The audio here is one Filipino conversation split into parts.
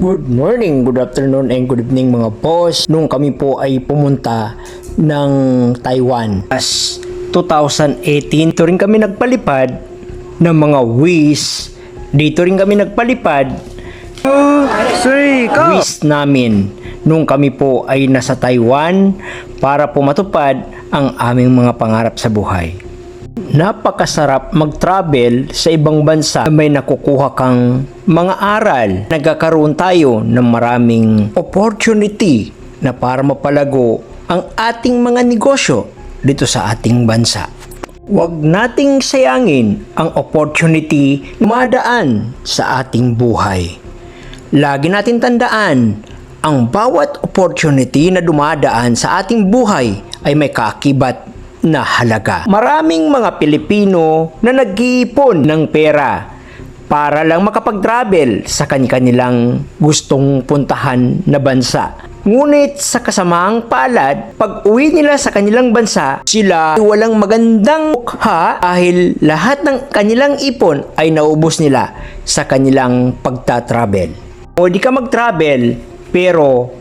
Good morning, good afternoon, and good evening mga boss. Nung kami po ay pumunta ng Taiwan as 2018, dito rin kami nagpalipad ng mga wish. Dito rin kami nagpalipad Three, go! wish namin nung kami po ay nasa Taiwan para po matupad ang aming mga pangarap sa buhay. Napakasarap mag-travel sa ibang bansa na may nakukuha kang mga aral. Nagkakaroon tayo ng maraming opportunity na para mapalago ang ating mga negosyo dito sa ating bansa. Huwag nating sayangin ang opportunity na madaan sa ating buhay. Lagi natin tandaan, ang bawat opportunity na dumadaan sa ating buhay ay may kakibat na halaga. Maraming mga Pilipino na nag-iipon ng pera para lang makapag-travel sa kanilang gustong puntahan na bansa. Ngunit sa kasamaang palad, pag uwi nila sa kanilang bansa, sila ay walang magandang mukha dahil lahat ng kanilang ipon ay naubos nila sa kanilang pagta-travel. O di ka mag-travel, pero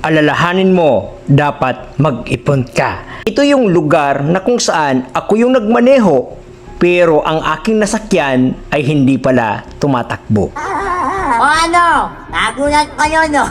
alalahanin mo, dapat mag-ipon ka. Ito yung lugar na kung saan ako yung nagmaneho, pero ang aking nasakyan ay hindi pala tumatakbo. O ano? Nagulat kayo, no?